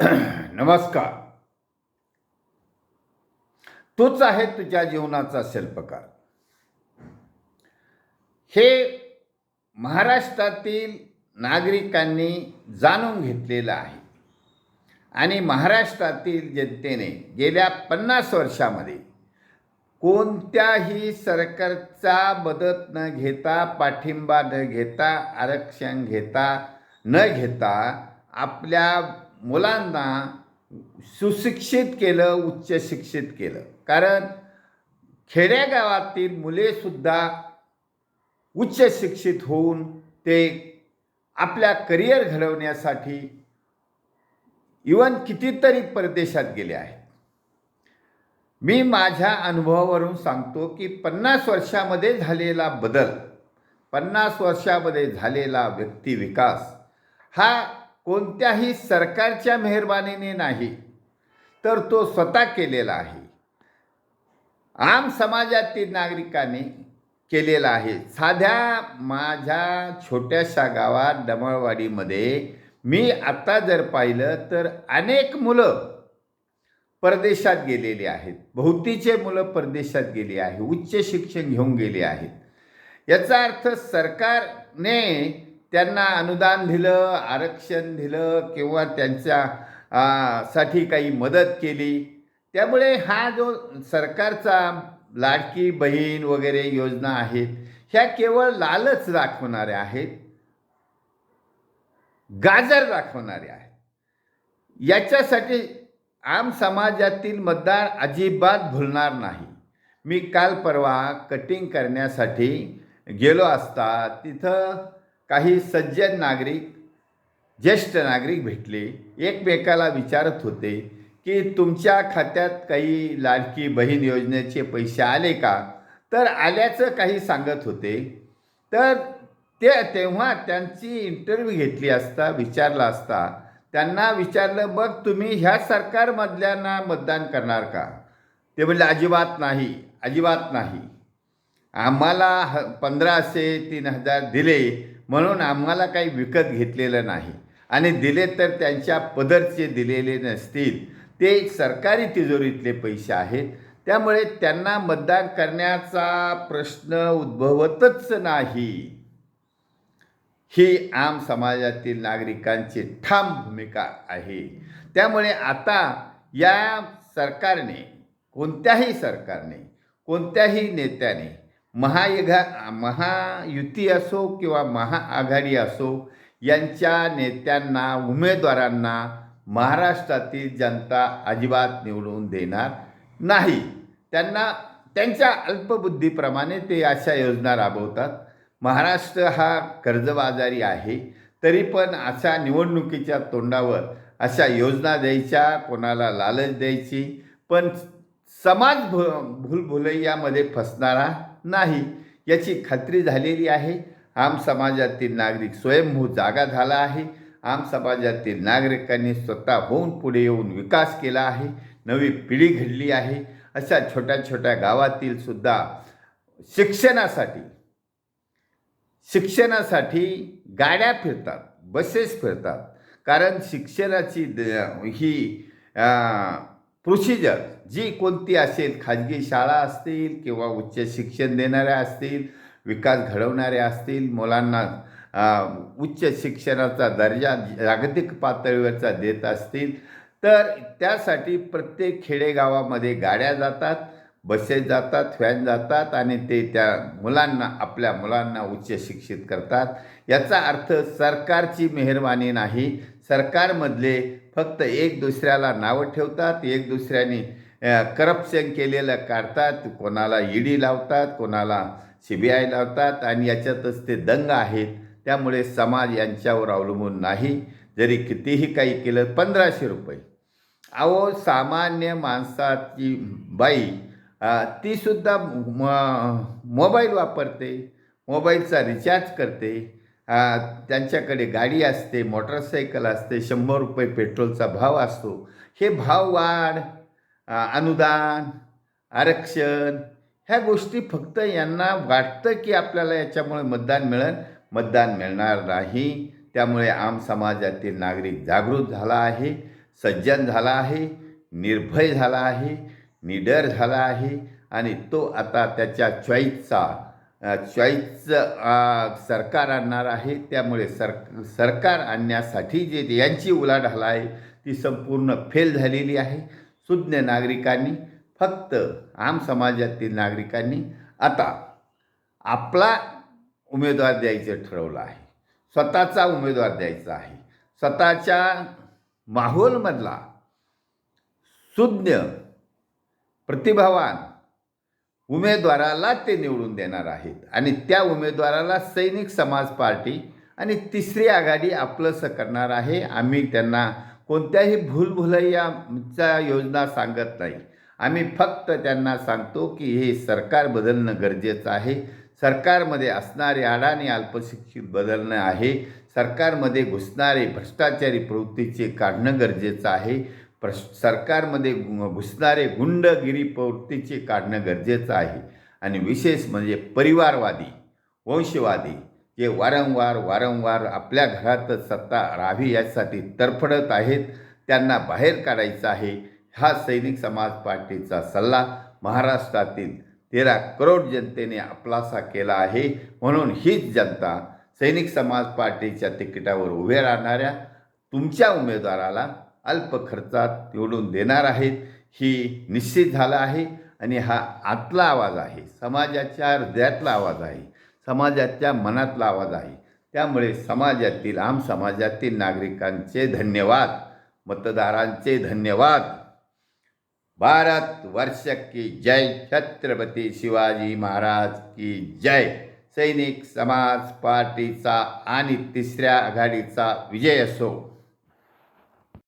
नमस्कार. तूच आहे तुझ्या जीवनाचा शिल्पकार. हे महाराष्ट्रातील नागरिकांनी जाणून घेतलेलं आहे. आणि महाराष्ट्रातील जनतेने गेल्या पन्नास वर्षामध्ये कोणत्याही सरकारचा मदत न घेता पाठिंबा न घेता आरक्षण घेता न घेता आपल्या मुलांना सुशिक्षित केलं उच्च शिक्षित केलं. कारण खेड्यागावातील मुलेसुद्धा उच्च शिक्षित होऊन ते आपल्या करिअर घडवण्यासाठी इवन कितीतरी परदेशात गेले आहेत. मी माझ्या अनुभवावरून सांगतो की पन्नास वर्षामध्ये झालेला बदल पन्नास वर्षामध्ये झालेला व्यक्ती विकास हा कोणत्याही सरकारच्या मेहरबानीने नाही तर तो स्वतः केलेला आहे. आम समाजातील नागरिकांनी केलेला आहे. साध्या माझ्या छोट्याशा गावात डमळवाडीमध्ये मी आत्ता जर पाहिलं तर अनेक मुलं परदेशात गेलेली आहेत. बहुतीचे मुलं परदेशात गेली आहे उच्च शिक्षण घेऊन गेले आहेत. याचा अर्थ सरकारने त्यांना अनुदान दिलं आरक्षण दिलं किंवा त्यांच्या साठी काही मदत केली. त्यामुळे हा जो सरकारचा लाडकी बहीण वगैरे योजना आहेत ह्या केवळ लालच दाखवणाऱ्या आहेत गाजर दाखवणारे आहेत. याच्यासाठी आम समाजातील मतदार अजिबात भुलणार नाही. मी काल परवा कटिंग करण्यासाठी गेलो असता तिथं काही सज्जन नागरिक ज्येष्ठ नागरिक भेटले. एकमेकाला विचारत होते की तुमच्या खात्यात काही लाडकी बहीण योजनेचे पैसे आले का? तर आल्याचं काही सांगत होते. तर ते तेव्हा त्यांची इंटरव्ह्यू घेतली असता विचारला असता त्यांना विचारलं मग तुम्ही ह्या सरकारमधल्यांना मतदान करणार का? ते म्हणले अजिबात नाही अजिबात नाही. आम्हाला ह पंधराशे तीन हजार दिले म्हणून आम्हाला काही विकत घेतलेलं नाही. आणि दिले तर त्यांच्या पदरचे दिलेले नसतील. ते सरकारी तिजोरीतले पैसे आहेत. त्यामुळे त्यांना मतदान करण्याचा प्रश्न उद्भवतच नाही. ही आम समाजातील नागरिकांची ठाम भूमिका आहे. त्यामुळे आता या सरकारने कोणत्याही सरकारने कोणत्याही नेत्याने महायुगा महायुती असो किंवा महाआघाडी असो यांच्या नेत्यांना उमेदवारांना महाराष्ट्रातील जनता अजिबात निवडून देणार नाही. त्यांना त्यांच्या अल्पबुद्धीप्रमाणे ते अशा योजना राबवतात. महाराष्ट्र हा कर्जबाजारी आहे तरी पण अशा निवडणुकीच्या तोंडावर अशा योजना द्यायच्या कोणाला लालच द्यायची पण समाज भू भूलभुलैयामध्ये फसणारा नाही. याची खात्री झालेली आहे. आम समाजातील नागरिक स्वयंभू हो जागा झाला आहे. आम समाजातील नागरिकांनी स्वतः होऊन पुढे येऊन विकास केला आहे. नवी पिढी घडली आहे. अशा छोट्या छोट्या गावातील सुद्धा शिक्षणासाठी शिक्षणासाठी गाड्या फिरतात बसेस फिरतात. कारण शिक्षणाची द- ही प्रोसिजर जी कोणती असेल खाजगी शाळा असतील किंवा उच्च शिक्षण देणाऱ्या असतील विकास घडवणाऱ्या असतील मुलांना उच्च शिक्षणाचा दर्जा जागतिक पातळीवरचा देत असतील तर त्यासाठी प्रत्येक खेडेगावामध्ये गाड्या जातात बसेस जातात व्हॅन जातात आणि ते त्या मुलांना आपल्या मुलांना उच्च शिक्षित करतात. याचा अर्थ सरकारची मेहरबानी नाही. सरकारमधले फक्त एक दुसऱ्याला नावं ठेवतात एक दुसऱ्याने करप्शन केलेलं काढतात कोणाला ईडी लावतात कोणाला सी बी आय लावतात आणि याच्यातच ते दंग आहेत. त्यामुळे समाज यांच्यावर अवलंबून नाही. जरी कितीही काही केलं पंधराशे रुपये. अहो सामान्य माणसाची बाई तीसुद्धा म मोबाईल वापरते मोबाईलचा रिचार्ज करते त्यांच्याकडे गाडी असते मोटरसायकल असते शंभर रुपये पेट्रोलचा भाव असतो. हे भाव वाढ अनुदान आरक्षण ह्या गोष्टी फक्त यांना वाटतं की आपल्याला याच्यामुळे मतदान मिळेल. मतदान मिळणार नाही. त्यामुळे आम समाजातील नागरिक जागृत झाला आहे सज्जन झाला आहे निर्भय झाला आहे निडर झाला आहे आणि तो आता त्याच्या चॉईसचा चॉईसचं सरकार आणणार आहे. त्यामुळे सर सरकार आणण्यासाठी जे यांची उलाढाल आहे ती संपूर्ण फेल झालेली आहे. सुज्ञ नागरिकांनी फक्त आम समाजातील नागरिकांनी आता आपला उमेदवार द्यायचं ठरवलं आहे. स्वतःचा उमेदवार द्यायचा आहे. स्वतःच्या माहोलमधला सुज्ञ प्रतिभावान उमेदवाराला ते निवडून देणार आहेत. आणि त्या उमेदवाराला सैनिक समाज पार्टी आणि तिसरी आघाडी आपलंसं करणार आहे. आम्ही त्यांना कोणत्याही भूलभुलैयाच्या योजना सांगत नाही. आम्ही फक्त त्यांना सांगतो की हे सरकार बदलणं गरजेचं आहे. सरकारमध्ये असणारे अडाणी अल्पशिक्षित बदलणं आहे. सरकारमध्ये घुसणारे भ्रष्टाचारी प्रवृत्तीचे काढणं गरजेचं आहे. प्र सरकारमध्ये घुसणारे गुंडगिरी प्रवृत्तीचे काढणं गरजेचं आहे. आणि विशेष म्हणजे परिवारवादी वंशवादी जे वारंवार वारंवार आपल्या घरातच सत्ता राहावी यासाठी तरफडत आहेत त्यांना बाहेर काढायचं आहे. हा सैनिक समाज पार्टीचा सल्ला महाराष्ट्रातील तेरा करोड जनतेने आपलासा केला आहे. म्हणून हीच जनता सैनिक समाज पार्टीच्या तिकिटावर उभे राहणाऱ्या तुमच्या उमेदवाराला अल्प खर्चात निवडून देणार आहेत ही निश्चित झालं आहे. आणि हा आतला आवाज आहे समाजाच्या हृदयातला आवाज आहे समाजाच्या मनातला आवाज आहे. त्यामुळे समाजातील आम समाजातील नागरिकांचे धन्यवाद मतदारांचे धन्यवाद. भारत वर्ष की जय. छत्रपती शिवाजी महाराज की जय. सैनिक समाज पार्टीचा आणि तिसऱ्या आघाडीचा विजय असो.